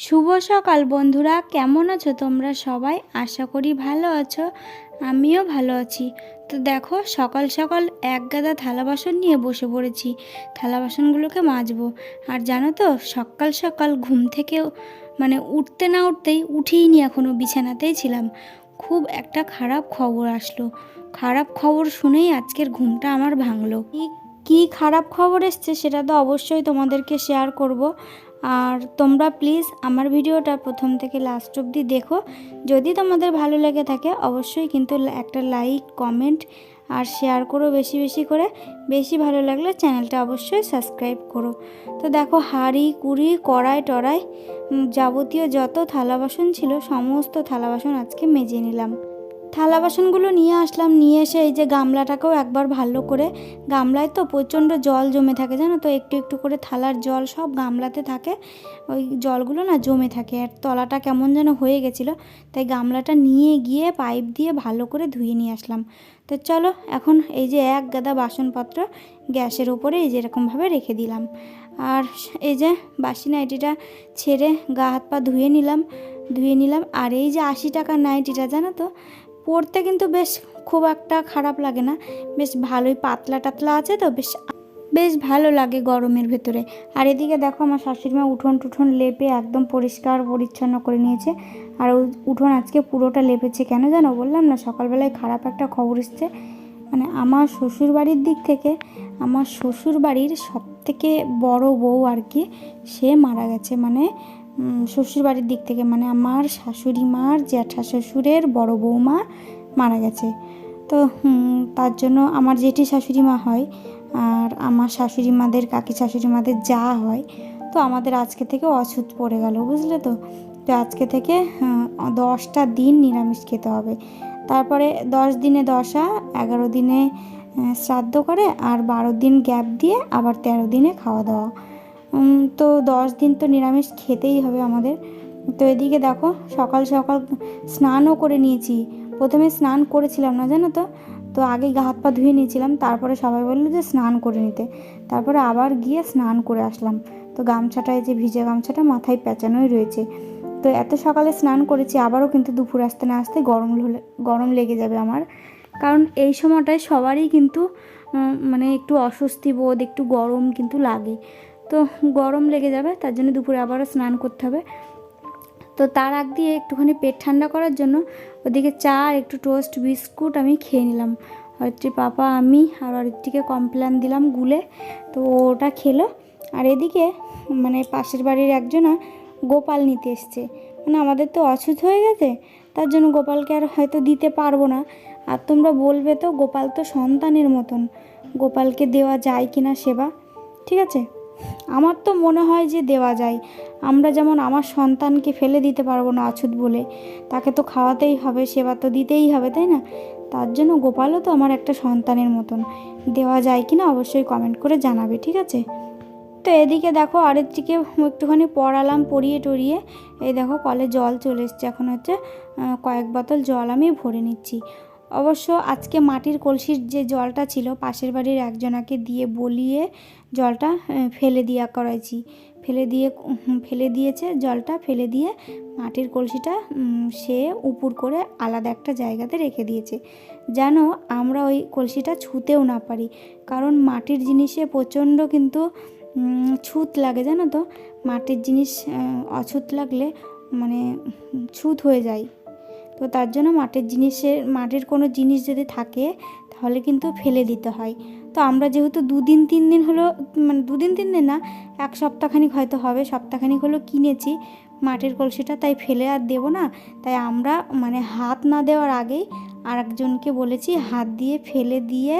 শুভ সকাল বন্ধুরা, কেমন আছো তোমরা সবাই? আশা করি ভালো আছো, আমিও ভালো আছি। তো দেখো, সকাল সকাল এক গাদা থালা বাসন নিয়ে বসে পড়েছি। থালা বাসনগুলোকে মাজবো। আর জানো তো, সকাল সকাল ঘুম থেকেও মানে উঠতে না উঠতেই উঠিনি এখনও বিছানাতেই ছিলাম। খুব একটা খারাপ খবর আসলো। খারাপ খবর শুনেই আজকের ঘুমটা আমার ভাঙলো। কি- কি খারাপ খবর এসছে সেটা তো অবশ্যই তোমাদেরকে শেয়ার করব। আর তোমরা প্লিজ আমার ভিডিওটা প্রথম থেকে লাস্ট অবধি দেখো। যদি তোমাদের ভালো লেগে থাকে, অবশ্যই কিন্তু একটা লাইক কমেন্ট আর শেয়ার করো বেশি বেশি করে। বেশি ভালো লাগলে চ্যানেলটা অবশ্যই সাবস্ক্রাইব করো। তো দেখো, হাঁড়ি, কুড়ি, কড়াই, টড়াই যাবতীয় যত থালা বাসন ছিল, সমস্ত থালা বাসন আজকে মেজে নিলাম। থালা বাসনগুলো নিয়ে আসলাম, নিয়ে এসে এই যে গামলাটাকেও একবার ভালো করে, গামলায় তো প্রচণ্ড জল জমে থাকে জানো তো, একটু একটু করে থালার জল সব গামলাতে থাকে, ওই জলগুলো না জমে থাকে, আর তলাটা কেমন যেন হয়ে গেছিল, তাই গামলাটা নিয়ে গিয়ে পাইপ দিয়ে ভালো করে ধুয়ে নিয়ে আসলাম। তো চলো, এখন এই যে এক গাদা বাসনপত্র গ্যাসের ওপরে এই যে এরকমভাবে রেখে দিলাম। আর এই যে বাসি নাইটিটা ছেড়ে গা হাত পা ধুয়ে নিলাম ধুয়ে নিলাম, আর এই যে আশি টাকার নাইটিটা জানো তো পরতে কিন্তু বেশ খুব একটা খারাপ লাগে না। বেশ ভালোই পাতলা টাতলা আছে তো, বেশ বেশ ভালো লাগে গরমের ভেতরে। আর এদিকে দেখো আমার শাশুড়িমা উঠোন টুঠোন লেপে একদম পরিষ্কার পরিচ্ছন্ন করে নিয়েছে। আর উঠোন আজকে পুরোটা লেপেছে কেন জানো? বললাম না, সকালবেলায় খারাপ একটা খবর এসছে। মানে আমার শ্বশুর বাড়ির দিক থেকে, আমার শ্বশুর বাড়ির সব থেকে বড় বউ আর কি, সে মারা গেছে। মানে শ্বশুর বাড়ির দিক থেকে মানে আমার শাশুড়ি মার জ্যাঠা শ্বশুরের বড় বৌমা মারা গেছে। তো তার জন্য আমার জেঠি শাশুড়ি মা হয়, আর আমার শাশুড়ি মাদের, কাকি শাশুড়ি মাদের যা হয়, তো আমাদের আজকে থেকে অছুত পড়ে গেল, বুঝলে তো? তো আজকে থেকে দশটা দিন নিরামিষ খেতে হবে। তারপরে দশ দিনে দশা, এগারো দিনে শ্রাদ্ধ করে, আর বারো দিন গ্যাপ দিয়ে আবার তেরো দিনে খাওয়া দাওয়া। তো দশ দিন তো নিরামিষ খেতেই হবে আমাদের। তো এদিকে দেখো, সকাল সকাল স্নানও করে নিয়েছি। প্রথমে স্নান করেছিলাম না জানো তো? তো আগে গা হাত পা ধুয়ে নিয়েছিলাম, তারপরে সবাই বলল যে স্নান করে নিতে। তারপরে আবার গিয়ে স্নান করে আসলাম। তো গামছাটায় যে ভিজে গামছাটা মাথায় পেঁচানোই রয়েছে। তো এত সকালে স্নান করেছি, আবারও কিন্তু দুপুর আসতে না আসতে গরম গরম লেগে যাবে আমার। কারণ এই সময়টায় সবারই কিন্তু মানে একটু অস্বস্তি বোধ, একটু গরম কিন্তু লাগে। তো গরম লেগে যাবে, তার জন্য দুপুরে আবারও স্নান করতে হবে। তো তার আগ দিয়ে একটুখানি পেট ঠান্ডা করার জন্য ওদিকে চা আর একটু টোস্ট, বিস্কুট আমি খেয়ে নিলাম। অরিত্রী পাপা, আমি আর অরিত্রীকে কমপ্ল্যান দিলাম গুলে, তো ওটা খেলো। আর এদিকে মানে পাশের বাড়ির একজনা গোপাল নিতে এসছে। মানে আমাদের তো অসুস্থ হয়ে গেছে, তার জন্য গোপালকে আর হয়তো দিতে পারব না। আর তোমরা বলবে তো, গোপাল তো সন্তানের মতন। গোপালকে দেওয়া যায় কিনা সেবা, ঠিক আছে? আমার তো মনে হয় যে দেওয়া যায়। আমরা যেমন আমার সন্তানকে ফেলে দিতে পারব না অছুত বলে, তাকে তো খাওয়াতেই হবে, সেবা তো দিতেই হবে, তাই না? তার জন্য গোপালও তো আমার একটা সন্তানের মতন। দেওয়া যায় কি না অবশ্যই কমেন্ট করে জানাবে, ঠিক আছে? তো এদিকে দেখো আরেকটিকে একটুখানি পড়ালাম, পড়িয়ে টরিয়ে এই দেখো কলে জল চলে এসছে, এখন হচ্ছে কয়েক বোতল জল আমি ভরে নিচ্ছি। অবশ্য আজকে মাটির কলসির যে জলটা ছিল, পাশের বাড়ির একজনাকে দিয়ে বলিয়ে জলটা ফেলে দিয়া করাইছি। ফেলে দিয়ে ফেলে দিয়েছে জলটা, ফেলে দিয়ে মাটির কলসিটা সে উপুর করে আলাদা একটা জায়গাতে রেখে দিয়েছে। যেন আমরা ওই কলসিটা ছুঁতেও না পারি। কারণ মাটির জিনিসে প্রচণ্ড কিন্তু ছুত লাগে, জানো তো? মাটির জিনিস অছুত লাগলে মানে ছুত হয়ে যায়। তো তার জন্য মাটির জিনিসের মাটির কোনো জিনিস যদি থাকে তাহলে কিন্তু ফেলে দিতে হয়। তো আমরা যেহেতু দুদিন তিন দিন হলো মানে দুদিন তিন দিন না এক সপ্তাহখানিক হয়তো হবে সপ্তাহখানিক হলো কিনেছি মাটির কলসিটা তাই ফেলে আর দেবো না। তাই আমরা মানে হাত না দেওয়ার আগেই আর একজনকে বলেছি হাত দিয়ে ফেলে দিয়ে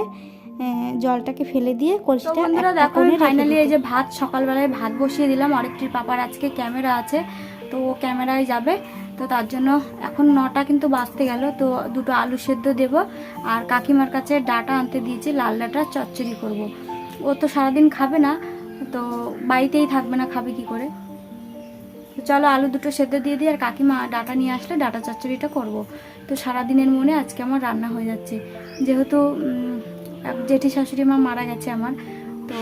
জলটাকে ফেলে দিয়ে কলসিটা বন্ধুরা দেখো ফাইনালি এই যে ভাত সকালবেলায় ভাত বসিয়ে দিলাম আরেকটির পাপার আজকে ক্যামেরা আছে। তো ও ক্যামেরায় যাবে। তো তার জন্য এখন নটা কিন্তু বাজতে গেল, তো দুটো আলু সেদ্ধ দেব। আর কাকিমার কাছে ডাটা আনতে দিয়েছি, লাল ডাটা চচ্চড়ি করব। ও তো সারাদিন খাবে না, তো বাড়িতেই থাকবে না, খাবে কি করে? চলো আলু দুটো সেদ্ধ দিয়ে দিই, আর কাকিমা ডাটা নিয়ে আসলে ডাটা চচ্চড়িটা করব। তো সারাদিনের মনে আজকে আমার রান্না হয়ে যাচ্ছে। যেহেতু জেঠি শাশুড়ি মা মারা গেছে আমার, তো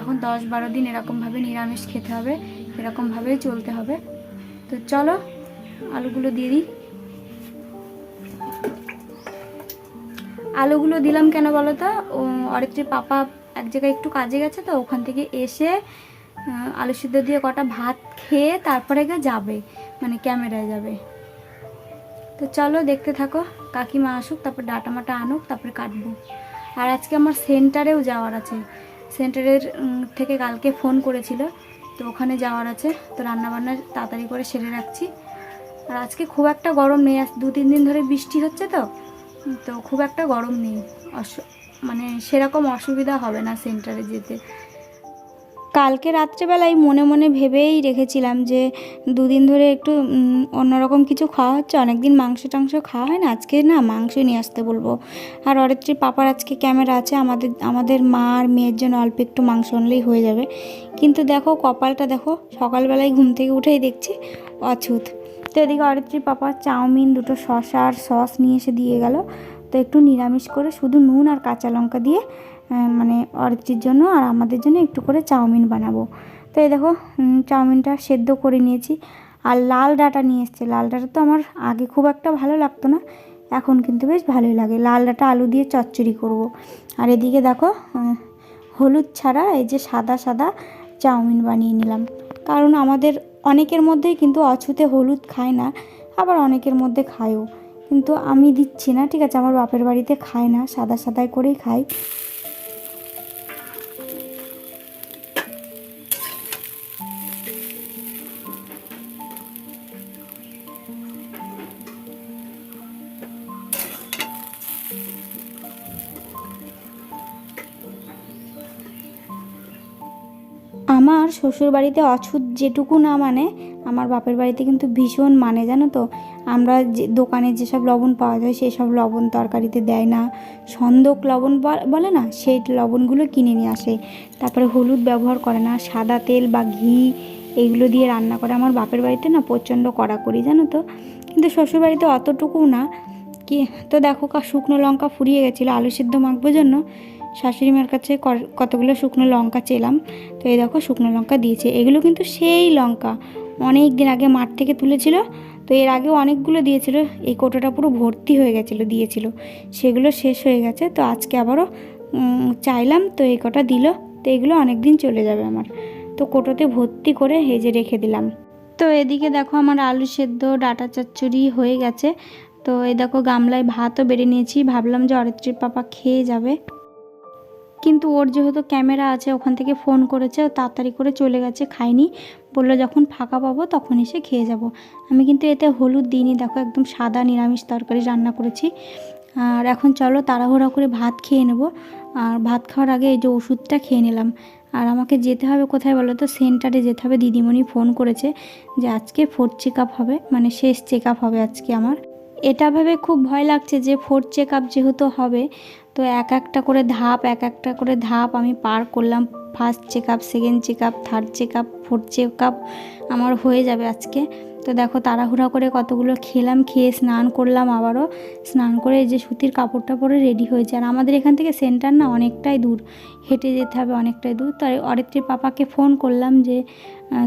এখন দশ বারো দিন এরকমভাবে নিরামিষ খেতে হবে, এরকমভাবেই চলতে হবে। তো চলো, আলুগুলো দিয়ে দিই। আলুগুলো দিলাম কেন বলো তো? আরেকটি পাপা এক জায়গায় একটু কাজে গেছে তো, ওখান থেকে এসে আলু সিদ্ধ দিয়ে কটা ভাত খেয়ে তারপরে গিয়ে যাবে মানে ক্যামেরায় যাবে। তো চলো দেখতে থাকো, কাকিমা আসুক, তারপর ডাটা মাটা আনুক, তারপরে কাটবো। আর আজকে আমার সেন্টারেও যাওয়ার আছে। সেন্টারের থেকে কালকে ফোন করেছিল। তো ওখানে যাওয়ার আছে। তো রান্নাবান্না তাড়াতাড়ি করে সেরে রাখছি। আর আজকে খুব একটা গরম নেই। আজ দু, তিন দিন ধরে বৃষ্টি হচ্ছে তো। তো খুব একটা গরম নেই। মানে সেরকম অসুবিধা হবে না সেন্টারে যেতে। কালকে রাত্রেবেলায় মনে মনে ভেবেই রেখেছিলাম যে দুদিন ধরে একটু অন্যরকম কিছু খাওয়া হচ্ছে। অনেক দিন মাংস টাংস খাওয়া হয় না। আজকে না মাংস নিয়ে আসতে বলব। আর অরিত্রীর পাপার আজকে ক্যামেরা আছে। আমাদের আমাদের মা আর মেয়ের জন্য অল্প একটু মাংস আনলেই হয়ে যাবে। কিন্তু দেখো, কপালটা দেখো, সকালবেলায় ঘুম থেকে উঠেই দেখছি অছুত। তো এদিকে অরিত্রীর পাপা চাউমিন, দুটো শসা আর সস নিয়ে এসে দিয়ে গেল। তো একটু নিরামিষ করে শুধু নুন আর কাঁচা লঙ্কা দিয়ে মানে অরিত্রির জন্য আর আমাদের জন্য একটু করে চাউমিন বানাবো। তো এই দেখো চাউমিনটা সেদ্ধ করে নিয়েছি। আর লাল ডাটা নিয়ে এসছে। লাল ডাটা তো আমার আগে খুব একটা ভালো লাগতো না, এখন কিন্তু বেশ ভালোই লাগে। লাল ডাটা আলু দিয়ে চচ্চড়ি করব। আর এদিকে দেখো হলুদ ছাড়া এই যে সাদা সাদা চাউমিন বানিয়ে নিলাম। কারণ আমাদের অনেকের মধ্যেই কিন্তু অছুতে হলুদ খায় না, আবার অনেকের মধ্যে খায়ও। কিন্তু আমি দিচ্ছি না, ঠিক আছে? আমার বাপের বাড়িতে খায় না, সাদা সাদাই করেই খাই শ্বশুর বাড়িতে অছুত যেটুকু না মানে আমার বাপের বাড়িতে কিন্তু ভীষণ মানে জানো তো? আমরা যে, দোকানে যেসব লবণ পাওয়া যায় সেই সব লবণ তরকারিতে দেয় না। সন্দক লবণ বলে না, সেই লবণগুলো কিনে নিয়ে আসে। তারপরে হলুদ ব্যবহার করে না, সাদা তেল বা ঘি এইগুলো দিয়ে রান্না করে। আমার বাপের বাড়িতে না প্রচণ্ড কড়াকড়ি, জানো তো? কিন্তু শ্বশুর বাড়িতে অতটুকু না। কি, তো দেখো কা, শুকনো লঙ্কা ফুরিয়ে গেছিল, আলু সিদ্ধ মাখবার জন্য। শাশুড়ি মার কাছে কতগুলো শুকনো লঙ্কা চেলাম। তো এই দেখো শুকনো লঙ্কা দিয়েছে। এগুলো কিন্তু সেই লঙ্কা। অনেক দিন আগে মাঠ থেকে তুলেছিল। তো এর আগে অনেকগুলো দিয়েছিল। এই কোটোটা পুরো ভর্তি হয়ে গেছিল, দিয়েছিল। সেগুলো শেষ হয়ে গেছে। তো আজকে আবারও চাইলাম। তো এই কটা দিল। তো এগুলো অনেক দিন চলে যাবে আমার। তো কোটোতে ভর্তি করে হেজে রেখে দিলাম। তো এদিকে দেখো আমার আলু সেদ্ধ, ডাটা চচ্চড়ি হয়ে গেছে। তো এই দেখো গামলায় ভাতও বেড়ে নিয়েছি। ভাবলাম যে অরিত্রীর পাপা খেয়ে যাবে। কিন্তু ওর যেহেতু ক্যামেরা আছে, ওখান থেকে ফোন করেছে তাড়াতাড়ি করে চলে গেছে, খায়নি। বলল, যখন ফাঁকা পাবো, তখন এসে খেয়ে যাব। আমি কিন্তু এতে হলুদ দিইনি, দেখো, একদম সাদা নিরামিষ তরকারি রান্না করেছি। আর এখন চলো, তাড়াহুড়া করে ভাত খেয়ে নেব। আর ভাত খাওয়ার আগে এই যে ওষুধটা খেয়ে নিলাম। আর আমাকে যেতে হবে কোথায় বলো তো? সেন্টারে যেতে হবে। দিদিমণি ফোন করেছে যে, আজকে ফোর্থ চেক হবে। মানে শেষ চেক হবে আজকে আমার। এটা ভেবে খুব ভয় লাগছে যে ফোর্থ চেক আপ যেহেতু হবে, তো এক একটা করে ধাপ, এক একটা করে ধাপ আমি পার করলাম। First check up second check up third check up fourth check up আমার হয়ে যাবে আজকে। তো দেখো তাড়াহুড়া করে কতগুলো খেলাম, খেয়ে স্নান করলাম আবারও। স্নান করে যে সুতির কাপড়টা পরে রেডি হয়েছে। আর আমাদের এখান থেকে সেন্টার না অনেকটাই দূর, হেঁটে যেতে হবে অনেকটাই দূর। তাই অরিত্রীর পাপাকে ফোন করলাম যে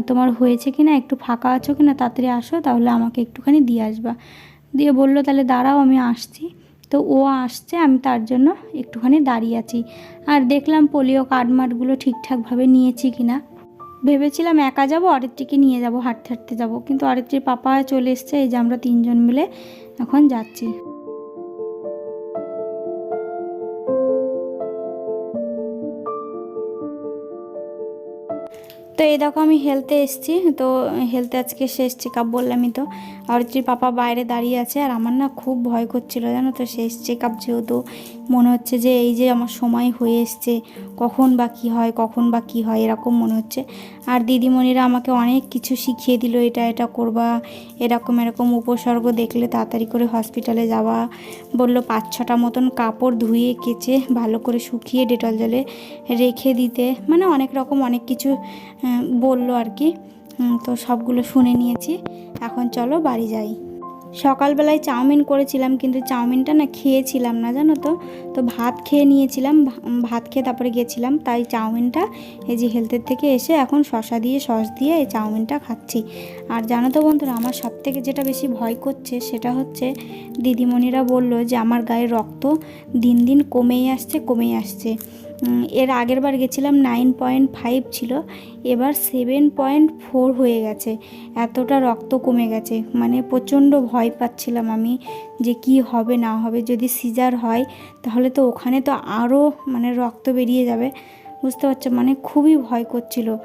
তোমার হয়েছে কি না একটু ফাঁকা আছো কি না তাড়াতাড়ি আসো, তাহলে আমাকে একটুখানি দিয়ে আসবা। দিয়ে বলল, তাহলে দাঁড়াও, আমি আসছি। তো ও আসছে, আমি তার জন্য একটুখানি দাঁড়িয়ে আছি। আর দেখলাম পোলিও কার্ডমার্টগুলো ঠিকঠাকভাবে নিয়েছি কি না ভেবেছিলাম একা যাব, অরিত্রীকে নিয়ে যাব, হাঁটতে হাঁটতে যাব। কিন্তু অরিত্রীর পাপা চলে এসছে, এই যে আমরা তিনজন মিলে এখন যাচ্ছি। তো এই দেখো আমি হেলতে এসেছি, তো হেলতে আজকে শেষ চেক আপ বললামই তো। অরিত্রীর পাপা বাইরে দাঁড়িয়ে আছে, আর আমার না খুব ভয় করছিল, জানো তো? শেষ চেক আপ যেহেতু, মনে হচ্ছে যে এই যে আমার সময় হয়ে এসছে, কখন বা কী হয়, কখন বা কী হয়, এরকম মনে হচ্ছে। আর দিদিমণিরা আমাকে অনেক কিছু শিখিয়ে দিল, এটা এটা করবা, এরকম এরকম উপসর্গ দেখলে তাড়াতাড়ি করে হসপিটালে যাওয়া। বলল পাঁচ ছটা মতন কাপড় ধুয়ে কেচে, ভালো করে শুকিয়ে, ডেটল জলে রেখে দিতে। মানে অনেক রকম অনেক কিছু বলল আর কি। তো সবগুলো শুনে নিয়েছি। এখন চলো বাড়ি যাই। সকালবেলায় চাউমিন করেছিলাম, কিন্তু চাউমিনটা না খেয়েছিলাম না, জানো তো? তো ভাত খেয়ে নিয়েছিলাম ভাত খেয়ে তারপরে গেছিলাম। তাই চাউমিনটা এই যে হেলথের থেকে এসে এখন শশা দিয়ে, সস দিয়ে এই চাউমিনটা খাচ্ছি। আর জানো তো বন্ধুরা, আমার সব থেকে যেটা বেশি ভয় করছে সেটা হচ্ছে, দিদিমণিরা বলল যে আমার গায়ে রক্ত দিন দিন কমেই আসছে কমেই আসছে। এর আগের বার গেছিলাম নাইন পয়েন্ট ফাইভ ছিল। এবার সেভেন পয়েন্ট ফোর হয়ে গেছে। এতটা রক্ত কমে গেছে। মানে প্রচণ্ড ভয় পাচ্ছিলাম আমি যে কি হবে, না হবে। যদি সিজার হয়, তাহলে তো ওখানে তো আরও মানে রক্ত বেরিয়ে যাবে। বুঝতে পারছ? মানে খুবই ভয় করছিল।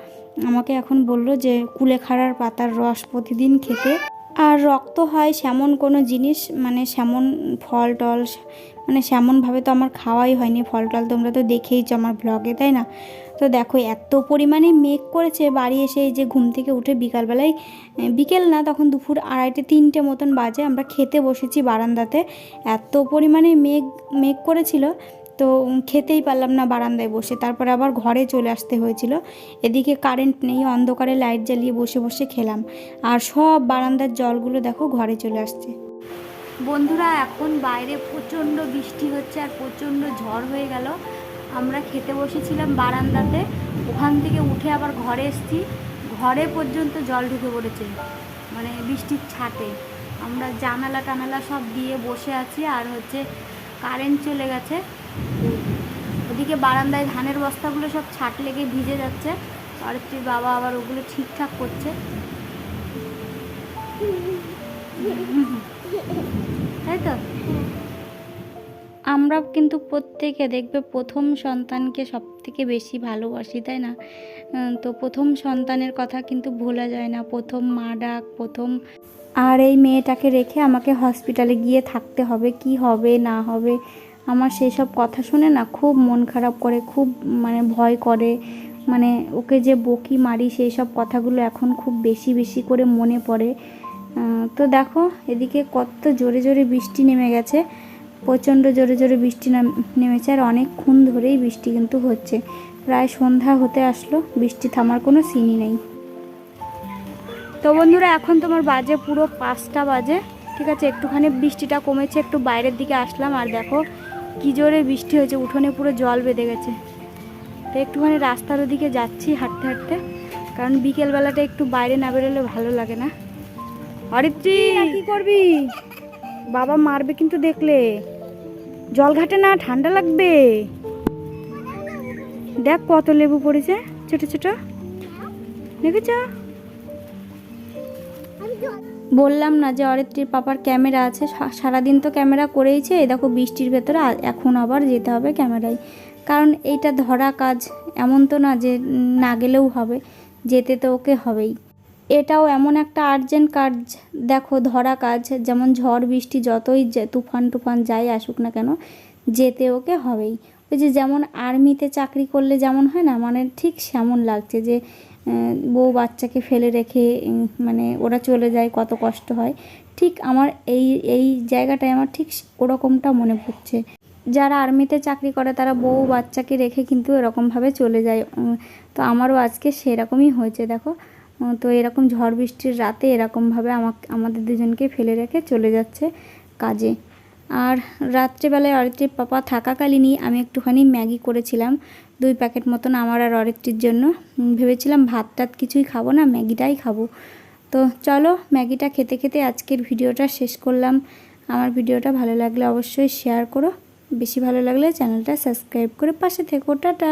আমাকে এখন বলল যে কুলেখাড়ার পাতার রস প্রতিদিন খেতে। আর রক্ত হয় সেমন কোনো জিনিস মানে সেমন ফল টল মানে সেমনভাবে তো আমার খাওয়াই হয়নি। ফল টল তোমরা তো দেখেইছো আমার ব্লগে তাই না? তো দেখো, এত পরিমাণে মেঘ করেছে বাড়ি এসে এই যে ঘুম থেকে উঠে বিকালবেলায় বিকেল না, তখন দুপুর আড়াইটে তিনটে মতন বাজে, আমরা খেতে বসেছি বারান্দাতে। এত পরিমাণে মেঘ মেঘ করেছিল, তো খেতেই পারলাম না বারান্দায় বসে। তারপরে আবার ঘরে চলে আসতে হয়েছিল। এদিকে কারেন্ট নেই, অন্ধকারে লাইট জ্বালিয়ে বসে বসে খেলাম। আর সব বারান্দার জলগুলো দেখো, ঘরে চলে আসছে। বন্ধুরা, এখন বাইরে প্রচণ্ড বৃষ্টি হচ্ছে আর প্রচণ্ড ঝড় হয়ে গেল। আমরা খেতে বসেছিলাম বারান্দাতে, ওখান থেকে উঠে আবার ঘরে এসেছি। ঘরে পর্যন্ত জল ঢুকে পড়েছে মানে বৃষ্টির ছাটে আমরা জানালা টানালা সব দিয়ে বসে আছি আর হচ্ছে কারেন্ট চলে গেছে। ওদিকে বারান্দায় ধানের বস্তাগুলো সব ছাট লেগে ভিজে যাচ্ছে। আর তুই বাবা আবার ওগুলো ঠিকঠাক করছে। তাই তো? আমরা কিন্তু প্রত্যেকে দেখবে প্রথম সন্তানকে সব থেকে বেশি ভালোবাসি, তাই না? তো প্রথম সন্তানের কথা কিন্তু ভোলা যায় না। প্রথম মা ডাক, প্রথম আর এই মেয়েটাকে রেখে আমাকে হসপিটালে গিয়ে থাকতে হবে, কি হবে, না হবে, আমার সেই সব কথা শুনে না খুব মন খারাপ করে, খুব মানে ভয় করে। মানে ওকে যে বকি মারি সেই সব কথাগুলো এখন খুব বেশি বেশি করে মনে পড়ে। তো দেখো, এদিকে কত জোরে জোরে বৃষ্টি নেমে গেছে, প্রচণ্ড জোরে জোরে বৃষ্টি নেমেছে, আর অনেকক্ষণ ধরেই বৃষ্টি কিন্তু হচ্ছে। প্রায় সন্ধ্যা হতে আসলো, বৃষ্টি থামার কোনো সিনই নেই। তো বন্ধুরা, এখন তোমার বাজে পুরো পাঁচটা বাজে, ঠিক আছে? একটুখানি বৃষ্টিটা কমেছে, একটু বাইরের দিকে আসলাম, আর দেখো কি জোরে বৃষ্টি হয়েছে, উঠোনে পুরো জল বেঁধে গেছে। তো একটুখানি রাস্তার ওদিকে যাচ্ছি হাঁটতে হাঁটতে, কারণ বিকেলবেলাটা একটু বাইরে না বেরোলে ভালো লাগে না। অরিত্রী কি করবি? বাবা মারবে কিন্তু দেখলে। জল ঘাটে না ঠান্ডা লাগবে। দেখ কত লেবু পড়েছে ছোট ছোট। দেখেছ? বললাম না যে অরিত্রীর পাপার ক্যামেরা আছে। সারাদিন তো ক্যামেরা করেইছে। দেখো বৃষ্টির ভেতরে এখন আবার যেতে হবে ক্যামেরায়। কারণ এইটা ধরা কাজ। এমন তো না যে না গেলেও হবে। যেতে তো ওকে হবেই। এটাও এমন একটা আর্জেন্ট কাজ। দেখো, ধরা কাজ, যেমন ঝড়, বৃষ্টি, যতই তুফান টুফান যাই আসুক না কেন, যেতে ওকে হবেই। ওই যে যেমন আর্মিতে চাকরি করলে যেমন হয় না মানে ঠিক সেমন লাগছে যে বউ বাচ্চাকে ফেলে রেখে মানে ওরা চলে যায়, কত কষ্ট হয়। ঠিক আমার এই এই জায়গাটায় আমার ঠিক ওরকমটা মনে পড়ছে। যারা আর্মিতে চাকরি করে, তারা বউ বাচ্চাকে রেখে কিন্তু এরকমভাবে চলে যায়। তো আমারও আজকে সেরকমই হয়েছে, দেখো। তো এরকম ঝড় বৃষ্টির রাতে এরকমভাবে আমাকে, আমাদের দুজনকে ফেলে রেখে চলে যাচ্ছে কাজে। আর রাত্রেবেলায় অরিত্রীর পাপা থাকাকালীনই আমি একটুখানি ম্যাগি করেছিলাম। দুই প্যাকেট মতন আমার আর অরিত্রীর জন্য। ভেবেছিলাম ভাত টাত কিছুই খাব না, ম্যাগিটাই খাব। তো চলো ম্যাগিটা খেতে খেতে আজকের ভিডিওটা শেষ করলাম। আমার ভিডিওটা ভালো লাগলে অবশ্যই শেয়ার করো। বেশি ভালো লাগলে চ্যানেলটা সাবস্ক্রাইব করে পাশে থেকো। টাটা!